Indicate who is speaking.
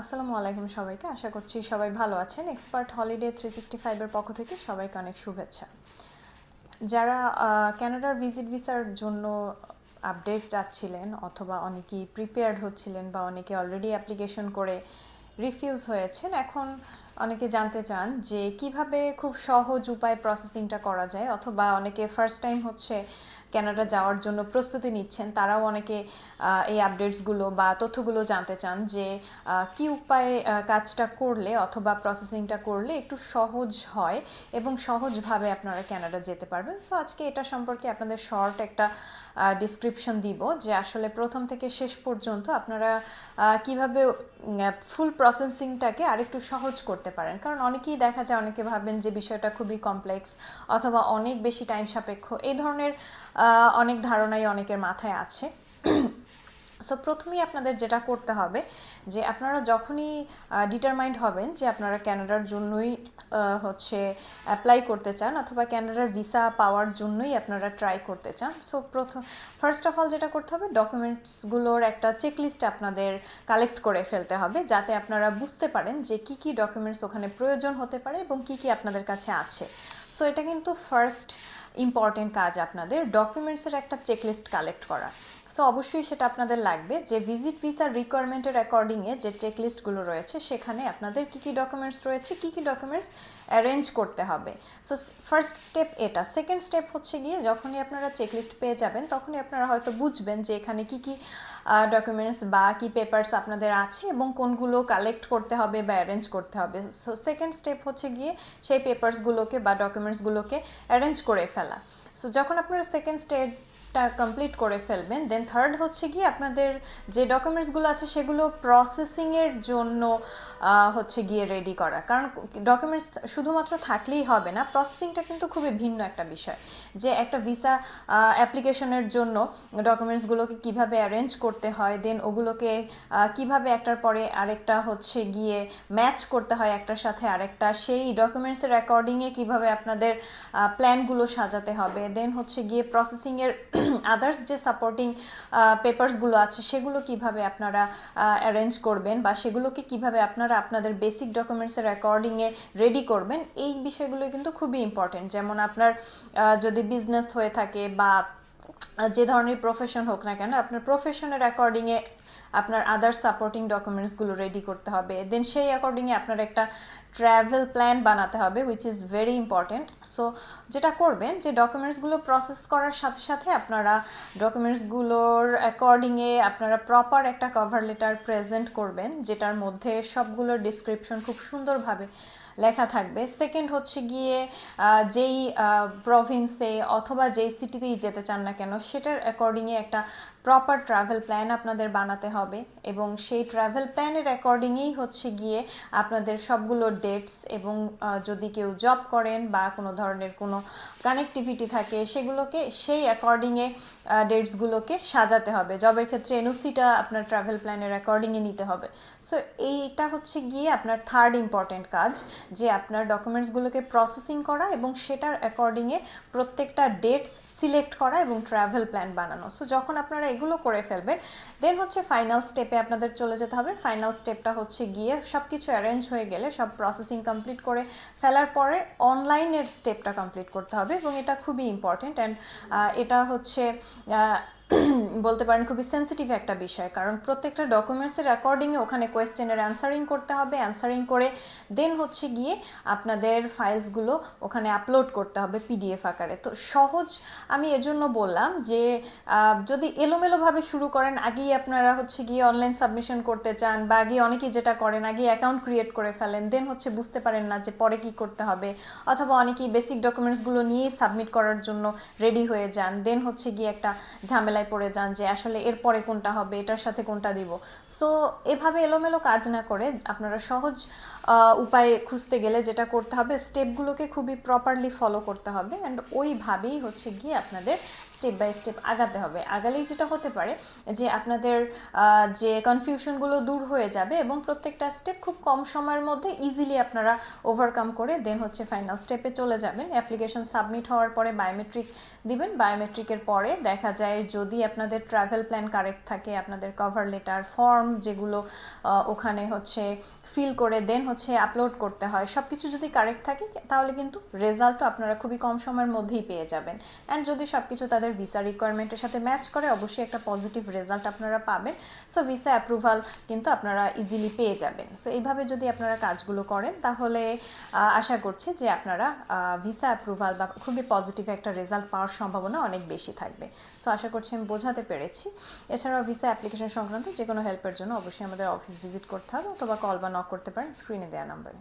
Speaker 1: আসসালামু আলাইকুম সবাইকে। আশা করছি সবাই ভালো আছেন। এক্সপার্ট হলিডে থ্রি সিক্সটি ফাইভের পক্ষ থেকে সবাইকে অনেক শুভেচ্ছা। যারা ক্যানাডার ভিজিট ভিসার জন্য আপডেট চাচ্ছিলেন অথবা অনেকেই প্রিপেয়ার্ড হচ্ছিলেন বা অনেকে অলরেডি অ্যাপ্লিকেশন করে রিফিউজ হয়েছেন, এখন অনেকে জানতে চান যে কীভাবে খুব সহজ উপায়ে প্রসেসিংটা করা যায় অথবা অনেকে ফার্স্ট টাইম হচ্ছে ক্যানাডা যাওয়ার জন্য প্রস্তুতি নিচ্ছেন। তারাও অনেকে এই আপডেটসগুলো বা তথ্যগুলো জানতে চান যে কি উপায়ে কাজটা করলে অথবা প্রসেসিংটা করলে একটু সহজ হয় এবং সহজভাবে আপনারা ক্যানাডা যেতে পারবেন। সো আজকে এটা সম্পর্কে আপনাদের শর্ট একটা ডিসক্রিপশন দিব যে আসলে প্রথম থেকে শেষ পর্যন্ত আপনারা কীভাবে ফুল প্রসেসিংটাকে আরেকটু সহজ করতে পারেন। কারণ অনেকেই দেখা যায়, অনেকে ভাবেন যে বিষয়টা খুবই কমপ্লেক্স অথবা অনেক বেশি টাইম সাপেক্ষ। এই ধরনের অনেক ধারণাই অনেকের মাথায় আছে। সো প্রথমেই আপনাদের যেটা করতে হবে যে, আপনারা যখনই ডিটারমাইন্ড হবেন যে, আপনারা ক্যানাডার জন্যই হচ্ছে অ্যাপ্লাই করতে চান অথবা ক্যানাডার ভিসা পাওয়ার জন্যই আপনারা ট্রাই করতে চান। সো প্রথম ফার্স্ট অফ অল যেটা করতে হবে ডকুমেন্টসগুলোর একটা চেকলিস্ট আপনাদের কালেক্ট করে ফেলতে হবে, যাতে আপনারা বুঝতে পারেন যে, কি কি ডকুমেন্টস ওখানে প্রয়োজন হতে পারে এবং কি কি আপনাদের কাছে আছে। সো এটা কিন্তু ফার্স্ট ইম্পর্টেন্ট কাজ আপনাদের ডকুমেন্টসের একটা চেকলিস্ট কালেক্ট করা। সো অবশ্যই সেটা আপনাদের লাগবে যে ভিজিট ভিসার রিকোয়ারমেন্টের অ্যাকর্ডিংয়ে যে চেকলিস্টগুলো রয়েছে, সেখানে আপনাদের কি কি ডকুমেন্টস রয়েছে, কি কি ডকুমেন্টস অ্যারেঞ্জ করতে হবে। সো ফার্স্ট স্টেপ এটা। সেকেন্ড স্টেপ হচ্ছে গিয়ে যখনই আপনারা চেকলিস্ট পেয়ে যাবেন, তখনই আপনারা হয়তো বুঝবেন যে এখানে কি কি ডকুমেন্টস বা কি পেপারস আপনাদের আছে এবং কোনগুলো কালেক্ট করতে হবে বা অ্যারেঞ্জ করতে হবে? সো সেকেন্ড স্টেপ হচ্ছে গিয়ে সেই পেপারসগুলোকে বা ডকুমেন্টসগুলোকে অ্যারেঞ্জ করে ফেলা। সো যখন আপনারা সেকেন্ড স্টেপটা কমপ্লিট করে ফেলবেন। দেন থার্ড হচ্ছে গিয়ে আপনাদের যে ডকুমেন্টসগুলো আছে সেগুলো প্রসেসিংয়ের জন্য হচ্ছে গিয়ে রেডি করা। কারণ ডকুমেন্টস শুধুমাত্র থাকলেই হবে না প্রসেসিংটা কিন্তু খুবই ভিন্ন একটা বিষয়। যে একটা ভিসা অ্যাপ্লিকেশনের জন্য ডকুমেন্টসগুলোকে কীভাবে অ্যারেঞ্জ করতে হয় দেন ওগুলোকে কীভাবে একটার পরে আরেকটা হচ্ছে গিয়ে ম্যাচ করতে হয় একটার সাথে আরেকটা, সেই ডকুমেন্টসের অ্যাকর্ডিংয়ে কীভাবে আপনাদের প্ল্যানগুলো সাজাতে হবে। দেন হচ্ছে গিয়ে প্রসেসিংয়ের আদার্স যে সাপোর্টিং পেপার্সগুলো আছে, সেগুলো কীভাবে আপনারা অ্যারেঞ্জ করবেন বা সেগুলোকে কীভাবে আপনারা আপনাদের বেসিক ডকুমেন্টসের অ্যাকর্ডিংয়ে রেডি করবেন, এই বিষয়গুলো কিন্তু খুবই ইম্পর্টেন্ট যেমন আপনার যদি বিজনেস হয়ে থাকে বা যে ধরনের প্রফেশন হোক না কেন, আপনার প্রফেশনের অ্যাকর্ডিংয়ে আপনার আদার সাপোর্টিং ডকুমেন্টসগুলো রেডি করতে হবে। দেন সেই অ্যাকর্ডিংয়ে আপনার একটা ট্র্যাভেল প্ল্যান বানাতে হবে which is very important so যেটা করবেন যে ডকুমেন্টসগুলো প্রসেস করার সাথে সাথে আপনারা ডকুমেন্টসগুলোর অ্যাকর্ডিংয়ে আপনারা প্রপার একটা কভার লেটার প্রেজেন্ট করবেন, যেটার মধ্যে সবগুলোর ডিসক্রিপশন খুব সুন্দরভাবে লেখা থাকবে। সেকেন্ড হচ্ছে গিয়ে যেই প্রভিন্সে অথবা যেই সিটিতেই যেতে চান না কেন, সেটার অ্যাকর্ডিংয়ে একটা প্রপার ট্রাভেল প্ল্যান আপনাদের বানাতে হবে এবং সেই ট্রাভেল প্ল্যানের অ্যাকর্ডিংয়েই হচ্ছে গিয়ে আপনাদের সবগুলো ডেটস এবং যদি কেউ জব করেন বা কোনো ধরনের কোনো কানেক্টিভিটি থাকে, সেগুলোকে সেই অ্যাকর্ডিংয়ে ডেটসগুলোকে সাজাতে হবে। জবের ক্ষেত্রে এনওসিটা আপনার ট্রাভেল প্ল্যানের অ্যাকর্ডিংয়ে নিতে হবে। সো এইটা হচ্ছে গিয়ে আপনার থার্ড ইম্পর্টেন্ট কাজ। যে আপনার ডকুমেন্টসগুলোকে প্রসেসিং করা এবং সেটার অ্যাকর্ডিংয়ে প্রত্যেকটা ডেটস সিলেক্ট করা এবং ট্রাভেল প্ল্যান বানানো। সো যখন আপনারা এগুলো করে ফেলবেন দেন হচ্ছে ফাইনাল স্টেপে আপনাদের চলে যেতে হবে। ফাইনাল স্টেপটা হচ্ছে গিয়ে সব কিছু অ্যারেঞ্জ হয়ে গেলে, সব প্রসেসিং কমপ্লিট করে ফেলার পরে অনলাইনের স্টেপটা কমপ্লিট করতে হবে এবং এটা খুবই ইম্পর্টেন্ট অ্যান্ড এটা হচ্ছে বলতে পারেন খুবই সেন্সিটিভ একটা বিষয়। কারণ প্রত্যেকটা ডকুমেন্টসের অ্যাকর্ডিংয়ে ওখানে কোয়েশ্চেনের অ্যান্সারিং করতে হবে। অ্যান্সারিং করে দেন হচ্ছে গিয়ে আপনাদের ফাইলসগুলো ওখানে আপলোড করতে হবে পিডিএফ আকারে। তো সহজ আমি এজন্য বললাম যে যদি এলোমেলোভাবে শুরু করেন, আগেই আপনারা হচ্ছে গিয়ে অনলাইন সাবমিশন করতে চান বা আগে অনেকেই যেটা করেন, আগে অ্যাকাউন্ট ক্রিয়েট করে ফেলেন দেন হচ্ছে বুঝতে পারেন না যে পরে কি করতে হবে। অথবা অনেকেই বেসিক ডকুমেন্টসগুলো নিয়েই সাবমিট করার জন্য রেডি হয়ে যান দেন হচ্ছে গিয়ে একটা ঝামেলায় পড়ে যান যে আসলে এরপরে কোনটা হবে, এটার সাথে কোনটা দিব। সো এভাবে এলোমেলো কাজ না করে আপনারা সহজ উপায়ে খুঁজতে গেলে যেটা করতে হবে স্টেপগুলোকে খুবই প্রপারলি ফলো করতে হবে। অ্যান্ড ওইভাবেই হচ্ছে গিয়ে আপনাদের স্টেপ বাই স্টেপ আগাতে হবে। আগালেই যেটা হতে পারে যে আপনাদের যে কনফিউশনগুলো দূর হয়ে যাবে এবং প্রত্যেকটা স্টেপ খুব কম সময়ের মধ্যে ইজিলি আপনারা ওভারকাম করে দেন হচ্ছে ফাইনাল স্টেপে চলে যাবেন। অ্যাপ্লিকেশন সাবমিট হওয়ার পরে বায়োমেট্রিক দিবেন। বায়োমেট্রিকের পরে দেখা যায় যদি আপনাদের ট্রাভেল প্ল্যান কারেক্ট থাকে, আপনাদের কভার লেটার ফর্ম যেগুলো ওখানে হচ্ছে ফিল করে দেন হচ্ছে আপলোড করতে হয়। সব কিছু যদি কারেক্ট থাকে, তাহলে কিন্তু রেজাল্টও আপনারা খুবই কম সময়ের মধ্যেই পেয়ে যাবেন। অ্যান্ড যদি সব কিছু তাদের ভিসা রিকোয়ারমেন্টের সাথে ম্যাচ করে, অবশ্যই একটা পজিটিভ রেজাল্ট আপনারা পাবেন। সো ভিসা অ্যাপ্রুভাল কিন্তু আপনারা ইজিলি পেয়ে যাবেন। সো এইভাবে যদি আপনারা কাজগুলো করেন, তাহলে আশা করছি যে আপনারা ভিসা অ্যাপ্রুভাল বা খুবই পজিটিভ একটা রেজাল্ট পাওয়ার সম্ভাবনা অনেক বেশি থাকবে। সো আশা করছি আমি বোঝাতে পেরেছি। এছাড়াও ভিসা অ্যাপ্লিকেশন সংক্রান্ত যে কোনো হেল্পের জন্য অবশ্যই আমাদের অফিস ভিজিট করতে হবে অথবা কল বা নক করতে পারেন স্ক্রিনে দেওয়া নাম্বারে